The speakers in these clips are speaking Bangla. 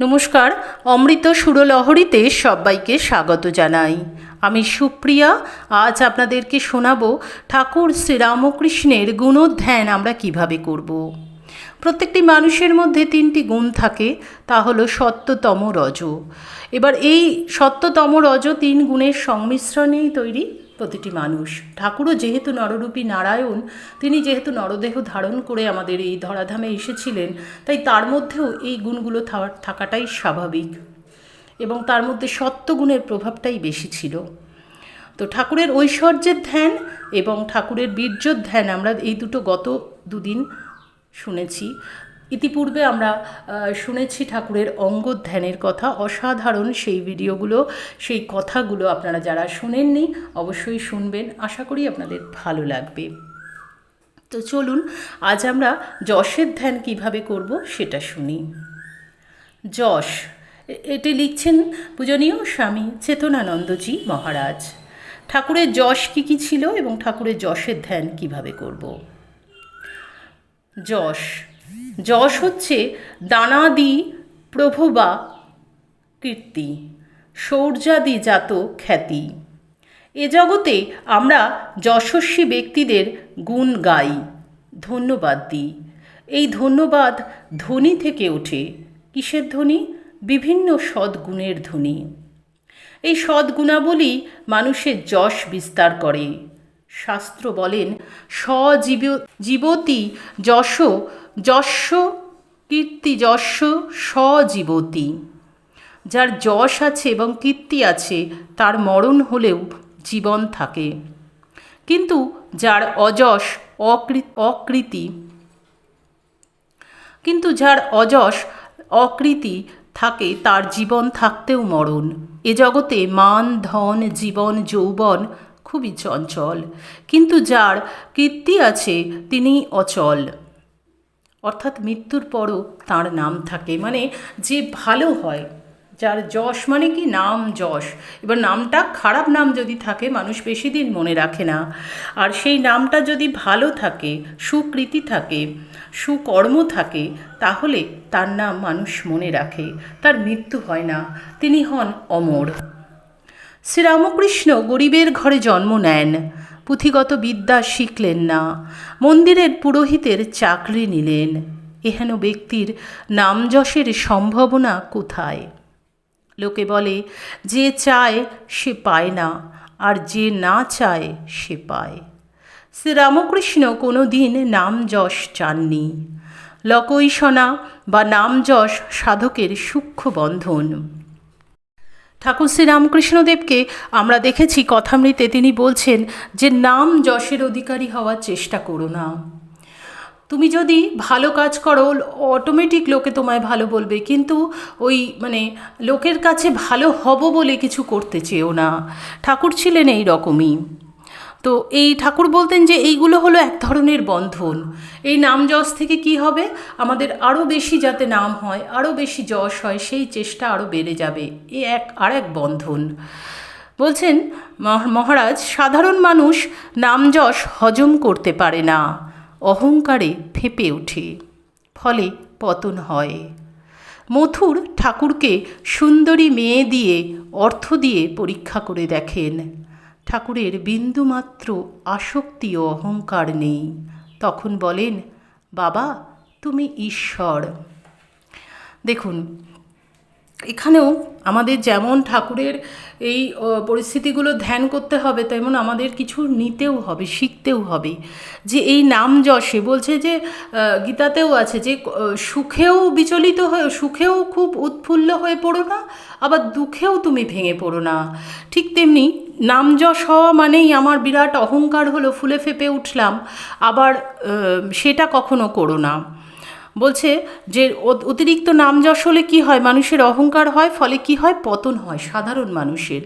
নমস্কার, অমৃত সুরলহরীতে সবাইকে স্বাগত জানাই। আমি সুপ্রিয়া, আজ আপনাদেরকে শোনাবো ঠাকুর শ্রীরামকৃষ্ণের গুণোধ্যান আমরা কীভাবে করব। প্রত্যেকটি মানুষের মধ্যে তিনটি গুণ থাকে, তা হলো সত্যতম রজ। এবার এই সত্যতম রজ তিন গুণের সংমিশ্রণেই তৈরি। প্রতিটি মানুষ। ঠাকুরও যেহেতু নররূপী নারায়ণ, তিনি যেহেতু নরদেহ ধারণ করে আমাদের এই ধরাধামে এসেছিলেন, তাই তার মধ্যেও এই গুণগুলো থাকাটাই স্বাভাবিক। এবং তার মধ্যে সত্যগুণের প্রভাবটাই বেশি ছিল। তো ঠাকুরের ঐশ্বর্যের ধ্যান এবং ঠাকুরের বীর্যর ধ্যান আমরা এই দুটো গত দুদিন শুনেছি। ইতিপূর্বে আমরা শুনেছি ঠাকুরের অঙ্গ ধ্যানের কথা। অসাধারণ সেই ভিডিওগুলো, সেই কথাগুলো আপনারা যারা শোনেননি অবশ্যই শুনবেন। আশা করি আপনাদের ভালো লাগবে। তো চলুন, আজ আমরা যশের ধ্যান কীভাবে করব সেটা শুনি। যশ এটি লিখছেন পূজনীয় স্বামী চেতনানন্দজি মহারাজ। ঠাকুরের যশ কী কী ছিল এবং ঠাকুরের যশের ধ্যান কীভাবে করব? যশ যশ হচ্ছে দানাদি প্রভবা কীর্তি, শৌর্যাদি জাত খ্যাতি। এ জগতে আমরা যশস্বী ব্যক্তিদের গুণ গাই, ধন্যবাদ দিই। এই ধন্যবাদ ধ্বনি থেকে ওঠে। কিসের ধ্বনি? বিভিন্ন সদ্গুণের ধ্বনি। এই সদ্গুণাবলী মানুষের যশ বিস্তার করে। শাস্ত্র বলেন, স্বজীব জীবতী যশ যশ কীর্তি যশ স্বজীবতী যার যশ আছে এবং কীর্তি আছে, তার মরণ হলেও জীবন থাকে। কিন্তু যার অযশ অকৃতি, কিন্তু যার অযশ অকৃতি থাকে, তার জীবন থাকতেও মরণ। এ জগতে মান, ধন, জীবন, যৌবন খুবই চঞ্চল। কিন্তু যার কীর্তি আছে তিনি অচল। অর্থাৎ মৃত্যুর পরও তার নাম থাকে। মানে যে ভালো হয়, যার যশ মানে কি? নাম যশ। এবার নামটা খারাপ নাম যদি থাকে, মানুষ বেশি দিন মনে রাখে না। আর সেই নামটা যদি ভালো থাকে, সুকৃতি থাকে, সুকর্ম থাকে, তাহলে তার নাম মানুষ মনে রাখে। তার মৃত্যু হয় না। তিনি হন অমর। শ্রীরামকৃষ্ণ গরিবের ঘরে জন্ম নেন। পুঁথিগত বিদ্যা শিখলেন না। মন্দিরের পুরোহিতের চাকরি নিলেন। এহেন ব্যক্তির নামযশের সম্ভাবনা কোথায়? লোকে বলে, যে চায়, সে পায় না, আর যে না চায়, সে পায়। শ্রীরামকৃষ্ণ কোনো দিন নাম যশ চাননি লকৈষণা বা নামযশ সাধকের সূক্ষ্ম বন্ধন। ঠাকুর শ্রী রামকৃষ্ণদেবকে আমরা দেখেছি কথামৃতে তিনি বলছেন যে, নাম যশের অধিকারী হওয়ার চেষ্টা করো না। তুমি যদি ভালো কাজ করো অটোমেটিক লোকে তোমায় ভালো বলবে। কিন্তু ওই মানে লোকের কাছে ভালো হব বলে কিছু করতে চেয়েও না। ঠাকুর ছিলেন এই রকমই। তো এই ঠাকুর বলতেন যে এইগুলো হলো এক ধরনের বন্ধন। এই নাম যশ থেকে কি হবে? আমাদের আরও বেশি যাতে নাম হয় আরও বেশি যশ হয়, সেই চেষ্টা আরও বেড়ে যাবে। এ এক আর এক বন্ধন। বলছেন, মহ- মহারাজ, সাধারণ মানুষ নাম যশ হজম করতে পারে না। অহংকারে ফেঁপে ওঠে, ফলে পতন হয়। মথুর ঠাকুরকে সুন্দরী মেয়ে দিয়ে অর্থ দিয়ে পরীক্ষা করে দেখেন। ঠাকুরের বিন্দুমাত্র আসক্তি ও অহংকার নেই। তখন বলেন বাবা তুমি ঈশ্বর। দেখুন এখানেও আমাদের যেমন ঠাকুরের এই পরিস্থিতিগুলো ধ্যান করতে হবে, তেমন আমাদের কিছু নিতেও হবে, শিখতেও হবে। যে এই নাম যশে বলছে যে গীতাতেও আছে যে সুখেও বিচলিত হয়ে, সুখেও খুব উৎফুল্ল হয়ে পড়ো না, আবার দুঃখেও তুমি ভেঙে পড়ো না। ঠিক তেমনি নাম যশ হওয়া মানেই আমার বিরাট অহংকার হলো, ফুলে ফেপে উঠলাম, আবার সেটা কখনো করো না। বলছে যে অতিরিক্ত নাম যশ হলে কী হয়? মানুষের অহংকার হয়, ফলে কি হয়? পতন হয়, সাধারণ মানুষের।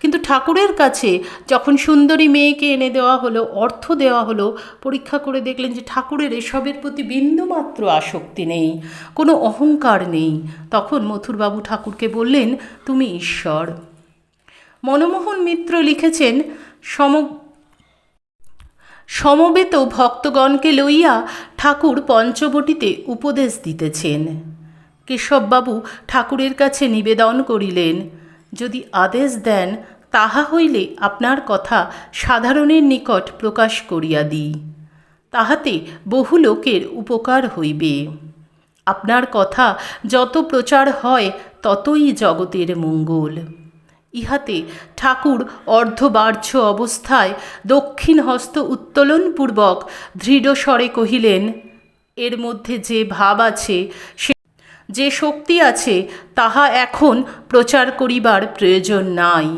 কিন্তু ঠাকুরের কাছে যখন সুন্দরী মেয়েকে এনে দেওয়া হলো, অর্থ দেওয়া হলো, পরীক্ষা করে দেখলেন যে, ঠাকুরের এসবের প্রতি বিন্দুমাত্র আসক্তি নেই, কোনো অহংকার নেই। তখন মথুরবাবু ঠাকুরকে বললেন, তুমি ঈশ্বর। মনমোহন মিত্র লিখেছেন সম সমবেত ভক্তগণকে লইয়া ঠাকুর পঞ্চবটিতে উপদেশ দিতেছেন। কেশববাবু ঠাকুরের কাছে নিবেদন করিলেন, যদি আদেশ দেন, তাহা হইলে আপনার কথা সাধারণের নিকট প্রকাশ করিয়া দিই। তাহাতে বহু লোকের উপকার হইবে। আপনার কথা যত প্রচার হয়, ততই জগতের মঙ্গল। ইহাতে ঠাকুর অর্ধবার্য অবস্থায় দক্ষিণ হস্ত উত্তোলনপূর্বক দৃঢ়স্বরে কহিলেন, এর মধ্যে যে ভাব আছে, সে যে শক্তি আছে, তাহা এখন প্রচার করিবার প্রয়োজন নাই।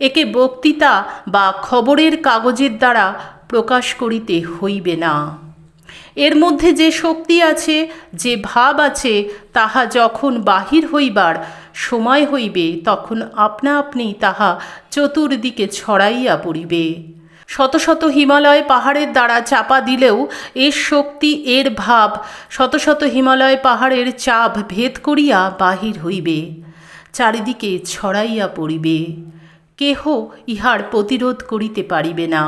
একে বক্তৃতা বা খবরের কাগজের দ্বারা প্রকাশ করিতে হইবে না। এর মধ্যে যে শক্তি আছে, যে ভাব আছে, তাহা যখন বাহির হইবার সময় হইবে, তখন আপনা আপনি তাহা চতুর্দিকে ছড়াইয়া পড়িবে। শত শত হিমালয় পাহাড়ের দ্বারা চাপা দিলেও এর শক্তি, এর ভাব শত শত হিমালয় পাহাড়ের চাপ ভেদ করিয়া বাহির হইবে, চারিদিকে ছড়াইয়া পড়িবে। কেহ ইহার প্রতিরোধ করিতে পারিবে না।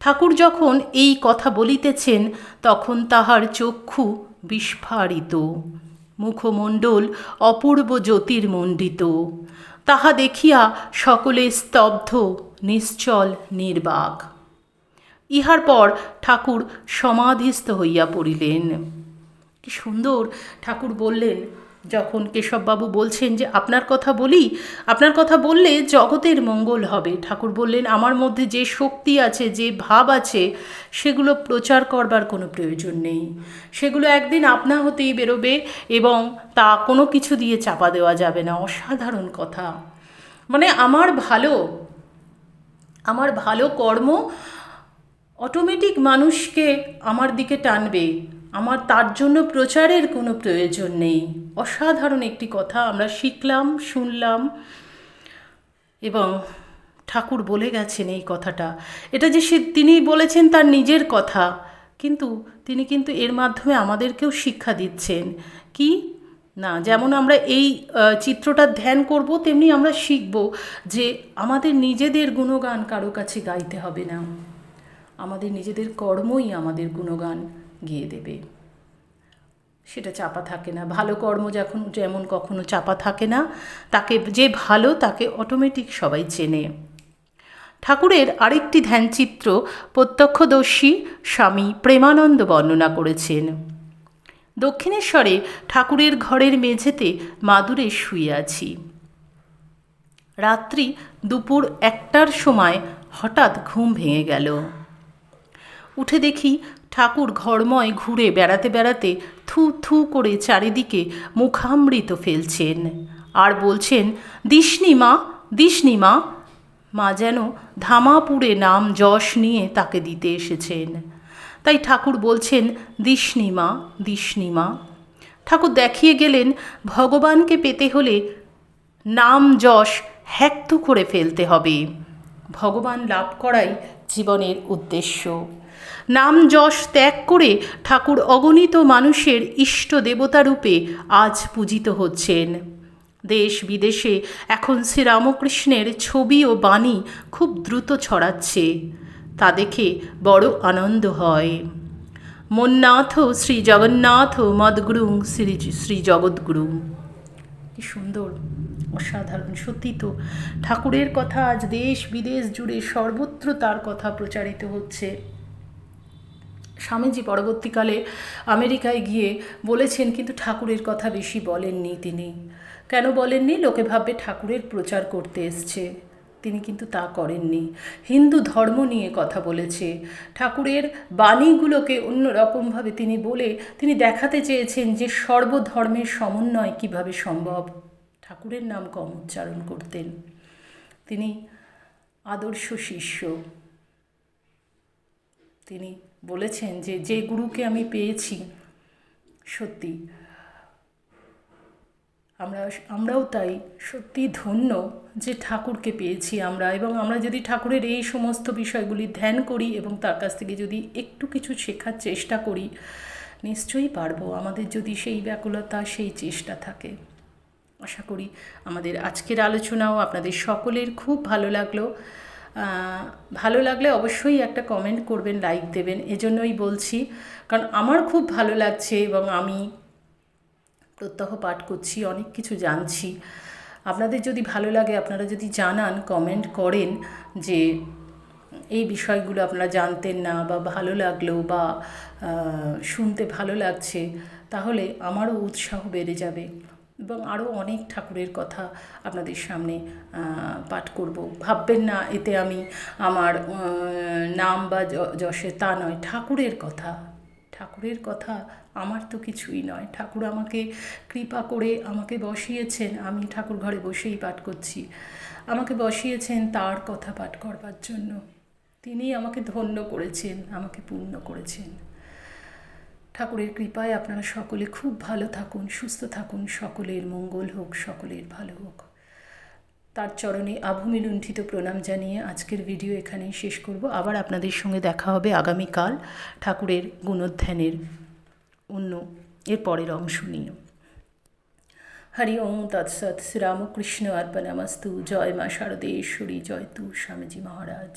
ঠাকুর যখন এই কথা বলিতেছেন, তখন তাহার চক্ষু বিস্ফারিত। মুখমণ্ডল অপূর্ব জ্যোতির্মণ্ডিত। তাহা দেখিয়া সকলে স্তব্ধ, নিশ্চল, নির্বাক। ইহার পর ঠাকুর সমাধিস্থ হইয়া পড়িলেন। কি সুন্দর ঠাকুর বললেন যখন কেশববাবু বলছেন যে, আপনার কথা বলি, আপনার কথা বললে জগতের মঙ্গল হবে। ঠাকুর বললেন, আমার মধ্যে যে শক্তি আছে, যে ভাব আছে, সেগুলো প্রচার করবার কোনো প্রয়োজন নেই। সেগুলো একদিন আপনা হতেই বেরোবে এবং তা কোনো কিছু দিয়ে চাপা দেওয়া যাবে না। অসাধারণ কথা। মানে আমার ভালো আমার ভালো কর্ম অটোমেটিক মানুষকে আমার দিকে টানবে। আমার তার জন্য প্রচারের কোনো প্রয়োজন নেই। অসাধারণ একটি কথা আমরা শিখলাম, শুনলাম এবং ঠাকুর বলে গেছেন এই কথাটা। এটা যে সে তিনি বলেছেন তার নিজের কথা, কিন্তু তিনি কিন্তু এর মাধ্যমে আমাদেরকেও শিক্ষা দিচ্ছেন। কি? না, যেমন আমরা এই চিত্রটা ধ্যান করব, তেমনি আমরা শিখব যে আমাদের নিজেদের গুণগান কারও কাছে গাইতে হবে না। আমাদের নিজেদের কর্মই আমাদের গুণগান। গেয়ে দেবে। সেটা চাপা থাকে না। ভালো কর্ম যখন যেমন কখনো চাপা থাকে না, তাকে যে ভালো তাকে অটোমেটিক সবাই চেনে। ঠাকুরের আরেকটি ধ্যানচিত্র প্রত্যক্ষদর্শী স্বামী প্রেমানন্দ বর্ণনা করেছেন। দক্ষিণেশ্বরে ঠাকুরের ঘরের মেঝেতে মাদুরে শুয়ে আছি। রাত্রি দুপুর একটার সময় হঠাৎ ঘুম ভেঙে গেল। উঠে দেখি ঠাকুর ঘরময় ঘুরে বেড়াতে বেড়াতে থু থু করে চারিদিকে মুখামৃত ফেলছেন। আর বলছেন, দিসনি মা দিসনি মা। মা যেন ধামাপুরে নাম যশ নিয়ে তাকে দিতে এসেছেন। তাই ঠাকুর বলছেন, দিসনি মা দিসনি মা। ঠাকুর দেখিয়ে গেলেন, ভগবানকে পেতে হলে নাম যশ হ্যাক্ত করে ফেলতে হবে। ভগবান লাভ করাই জীবনের উদ্দেশ্য। নাম যশ ত্যাগ করে ঠাকুর অগণিত মানুষের ইষ্ট দেবতারূপে আজ পূজিত হচ্ছেন। দেশ বিদেশে এখন শ্রীরামকৃষ্ণের ছবি ও বাণী খুব দ্রুত ছড়াচ্ছে। তা দেখে বড় আনন্দ হয়। মন্নাথ শ্রী জগন্নাথ, মদগুরুং শ্রী শ্রী জগৎগুরু কি সুন্দর, অসাধারণ। সত্যি তো, ঠাকুরের কথা আজ দেশ বিদেশ জুড়ে সর্বত্র তার কথা প্রচারিত হচ্ছে। স্বামীজি পরবর্তীকালে আমেরিকায় গিয়ে বলেছেন, কিন্তু ঠাকুরের কথা বেশি বলেননি তিনি। কেন বলেননি? লোকে ভাববে ঠাকুরের প্রচার করতে এসছে। তিনি কিন্তু তা করেননি। হিন্দু ধর্ম নিয়ে কথা বলেছে। ঠাকুরের বাণীগুলোকে অন্যরকমভাবে তিনি বলে, তিনি দেখাতে চেয়েছেন যে সর্বধর্মের সমন্বয় কীভাবে সম্ভব। ঠাকুরের নাম কম উচ্চারণ করতেন। তিনি আদর্শ শিষ্য। তিনি বলেছেন যে যে গুরুকে আমি পেয়েছি, সত্যি। আমরা, আমরাও তাই সত্যি ধন্য যে ঠাকুরকে পেয়েছি আমরা। এবং আমরা যদি ঠাকুরের এই সমস্ত বিষয়গুলি ধ্যান করি এবং তার কাছ থেকে যদি একটু কিছু শেখার চেষ্টা করি, নিশ্চয়ই পারব। আমাদের যদি সেই ব্যাকুলতা, সেই চেষ্টা থাকে। আশা করি আমাদের আজকের আলোচনাও আপনাদের সকলের খুব ভালো লাগল। ভালো লাগলে অবশ্যই একটা কমেন্ট করবেন লাইক দেবেন। এজন্যই বলছি, কারণ আমার খুব ভালো লাগছে এবং আমি প্রত্যহ পাঠ করছি, অনেক কিছু জানছি। আপনাদের যদি ভালো লাগে, আপনারা যদি জানান কমেন্ট করেন যে এই বিষয়গুলো আপনারা জানতেন না বা ভালো লাগল বা শুনতে ভালো লাগছে, তাহলে আমারও উৎসাহ বেড়ে যাবে। এবং আরও অনেক ঠাকুরের কথা আপনাদের সামনে পাঠ করব। ভাববেন না এতে আমি আমার নাম বা যশে তা নয়, ঠাকুরের কথা। ঠাকুরের কথা আমার তো কিছুই নয়। ঠাকুর আমাকে কৃপা করে আমাকে বসিয়েছেন। আমি ঠাকুর ঘরে বসেই পাঠ করছি। আমাকে বসিয়েছেন তার কথা পাঠ করবার জন্য। তিনি আমাকে ধন্য করেছেন, আমাকে পূর্ণ করেছেন। ঠাকুরের কৃপায় আপনারা সকলে খুব ভালো থাকুন, সুস্থ থাকুন। সকলের মঙ্গল হোক, সকলের ভালো হোক। তার চরণে আভূমি লুণ্ঠিত প্রণাম জানিয়ে আজকের ভিডিও এখানেই শেষ করব। আবার আপনাদের সঙ্গে দেখা হবে আগামীকাল ঠাকুরের গুণোধ্যানের অন্য, এর পরের অংশ নিয়ে। হরি ওম তৎসৎ শ্রীরামকৃষ্ণ অর্পণমস্তু জয় মা শারদেশ্বরী, জয় তু স্বামীজি মহারাজ।